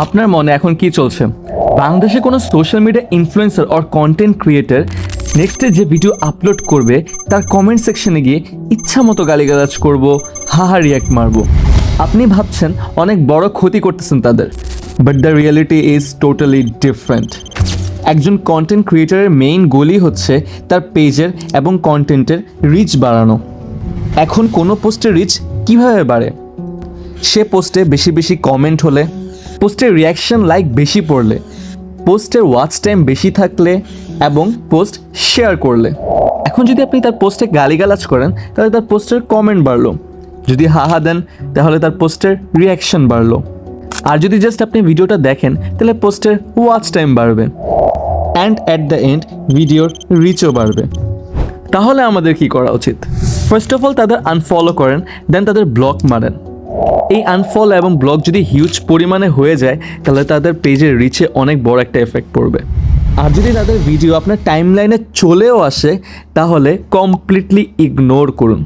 আপনার মনে এখন কি চলছে? বাংলাদেশে কোনো social media influencer or content creator নেক্সটে যে ভিডিও আপলোড করবে, তার কমেন্ট সেকশনে গিয়ে ইচ্ছা মতো গালিগালাজ করব, হাহা রিয়াক্ট মারবো। আপনি ভাবছেন অনেক বড় ক্ষতি করতেছেন তাদের but the reality is totally different একজন কন্টেন্ট ক্রিয়েটারের মেইন গোলই হচ্ছে তার পেজের এবং কন্টেন্টের রিচ বাড়ানো। এখন কোনো পোস্টের রিচ কীভাবে বাড়ে? সে পোস্টে বেশি বেশি কমেন্ট হলে, পোস্টের রিয়াকশন লাইক বেশি পড়লে, পোস্টের ওয়াচ টাইম বেশি থাকলে এবং পোস্ট শেয়ার করলে। এখন যদি আপনি তার পোস্টে গালিগালাজ করেন, তাহলে তার পোস্টের কমেন্ট বাড়লো। যদি হাহা দেন, তাহলে তার পোস্টের রিয়াকশন বাড়লো। আর যদি জাস্ট আপনি ভিডিওটা দেখেন, তাহলে পোস্টের ওয়াচ টাইম বাড়বে। অ্যান্ড অ্যাট দ্য এন্ড ভিডিওর রিচও বাড়বে। তাহলে আমাদের কি করা উচিত? ফার্স্ট অফ অল তাদের আনফলো করেন দেন তাদের ব্লক মারেন। এই আনফল এবং ব্লগ যদি হিউজ পরিমাণে হয়ে যায়, তাহলে তাদের পেজের রিচে অনেক বড় একটা এফেক্ট পড়বে। আর যদি তাদের ভিডিও আপনার টাইমলাইনে চলেও আসে, তাহলে কমপ্লিটলি ইগনোর করুন।